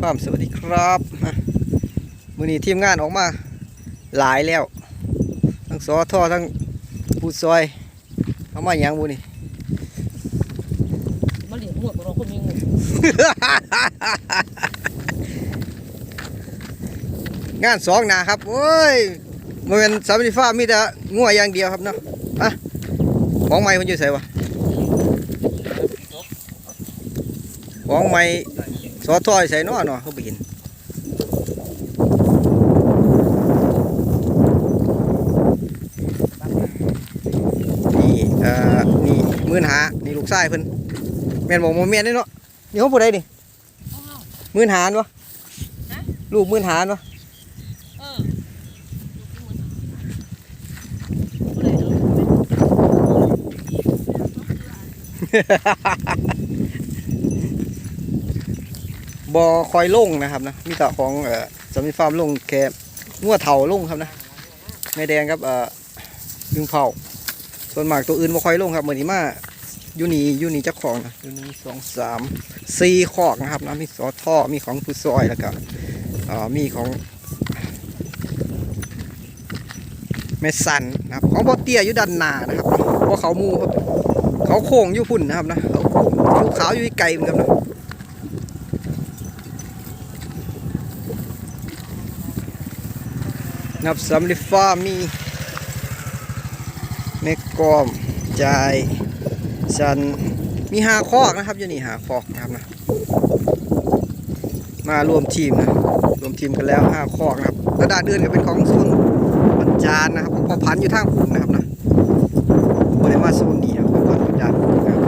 ฟาร์มสวัสดีครับมามือนี้ทีมงานออกมาหลายแล้ว ทั้งสอท่อทั้งผู้ซอยเอามาอย่างบุนี่มาเลี้ยงหมวกเราคนมีหมวกงานสองหนาครับโอ้ยมันเป็นสามสิฟ้าร์มมีแต่งัวอย่างเดียวครับเนาะอะของใหม่คนอยู่ใส่วะของใหม่ส อท่อใส่นาะเนาะเขาไปเห็นนี่เอ่อนี่มื่นหานี่ลูกชายเพิ่นแม่นบอกโมเมียนได้เนาะนี่เขาผู้ใดนี่มื่นหานวะลูกมื่นหานวะเออ บอคอยลงนะครับนะมีแต่ของเอ่อสามีฟาร์มลงแค่งัวเถาลงครับนะแม่แดงครับเอ่อดึงเผาส่วนหมากตัวอื่นบ่คอยลงครับเหมือนนี้มาอยู่นี่อยู่นี่เจ้าของนะอยู่นี่สองสามสี่คอกนะครับนะมีสอท่อมีของผู้ซอยแล้วก็เอ่อมีของแม่สันนะครับของบอเตียอยู่ด้านหน้านะครับเพราะเขาหมูครับเขาโค้งอยู่พุ่นนะครับนะเขาขาวอยู่ไกลเหมือนกันนะ นับสำลิดฟ้ามีเมกกอมจายสันมีหาคอกนะครับอยู่นี่หาคอกนะครับนะมารวมทีมนะรวมทีมกันแล้วห้าคอกนะครับกระดาษเดือนก็เป็นของซุนบรรจานนะครับพอพันอยู่ทางคุณนะครับนะบริมาโซนนี้นะครับพอพันบรรจานนะครับ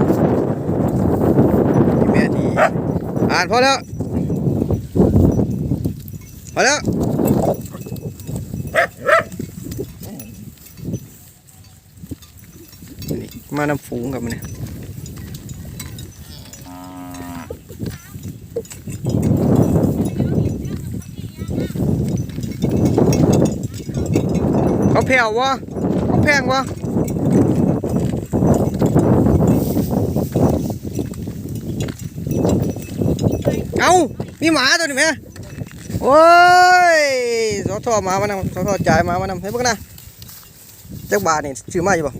แม่ที่อ่านพอแล้วพอแล้วนี่ มานำฝูงกับมันเนี่ยเขาแผ่ววะเขาแพงวะเอามีหมาตัวนี้ไหมโอ้ยสอทอหมามานำสอทอจ่ายหมามานำเฮ้ยพวกนะจักบาทนี่ซื้อมาอยู่ป่ะ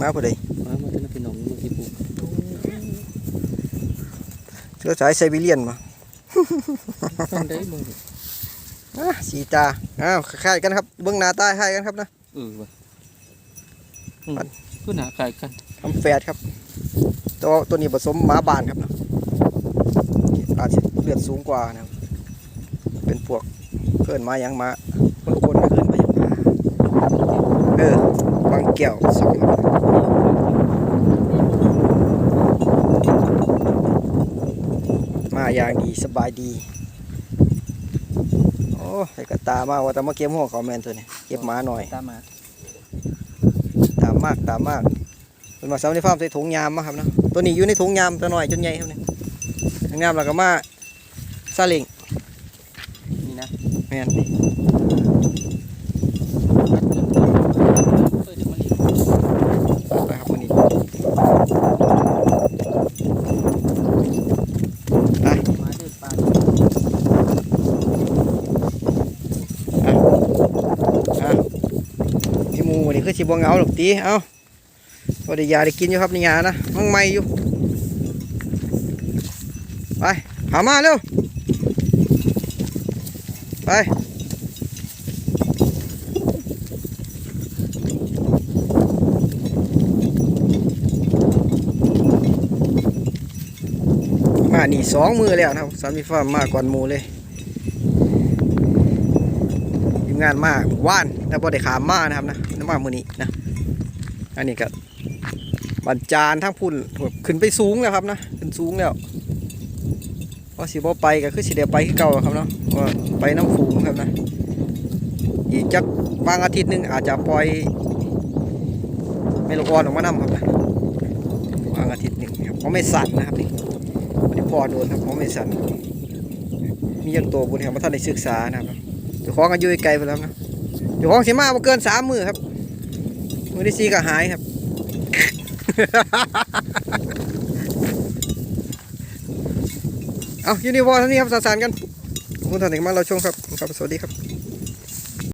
มาพอดีมามาเป็นพี่น้องมือที่ปลูกเชื้อสายไซบีเรียนมาตั้งได้มึงอะสีตาอ้าวคล้ายๆกันครับเบื้องหน้าตาคล้ายกันครับนะเออวะก็หนาคล้ายกันทำแฝดครับ ตัวตัวนี้ผสมหมาบานครับนะอาจจะเลือดสูงกว่านะครับเป็นพวกเกินมาอย่างมาคนละคนก็เกินมาอย่างมาเออบางแก้วสองครับมาอย่างดีสบายดี โอ้ยกระตามาว่าแต่มาเก็บหัวเขาแมนตัวนี้เก็บหมาหน่อย ตามมาตามมากตามมากเป็นมาซ้ำในฟาร์มใส่ถุงยามมาครับเนาะตัวนี้อยู่ในถุงยามตัวหน่อยจนใหญ่ครับเนี่ยถุงยามแล้วก็มาซาเลิงนี่นะแม่น เออเดี๋ยวมาเลี้ยง ไปครับวันนี้ไป มาเดินป่า อะมีหมูวั นี้คือสิบวงเงาหรอกตีเอ้าพอได้ยาได้กินอยู่ครับนี่ยานะมั่งไม่อยู่ ไปหามาเร็ว ไปมานี่สองมือแล้วนะครับสามีฟ้ามาก่อนหมูเลยที มงานมาว่านแต่พอได้ขามมานะครับนะน้ำมามือนี้นะอันนี้ก็บรรจานทั้งพุ่นขึ้นไปสูงแล้วครับนะขึ้นสูงแล้วพอสิบ่ไปก็คือสิเดียวไปคือเก่าครับเนาะว่าไปน้ำฝูงครับนะอีกจักบางอาทิตย์หนึงอาจจะปล่อยเมลกอนออกมานํครับนะบางอาทิตย์หนึ่งครับเขาะไม่สั่นนะครับนี่วันนี้พอโดนครับผมไม่สั่นมียังตัวบุญแห่งพระท่านได้ศึกษานะครับ อยู่ของกันอยู่ไกลไปแล้วนะอยู่ของเสียมาบ่เกินสามมือครับมือที่สี่ก็หายครับเอาอยู่นี่พอเท่านี้ครับสารกันขอบคุณท่านที่มาเราชมครับครับ สวัสดีครับ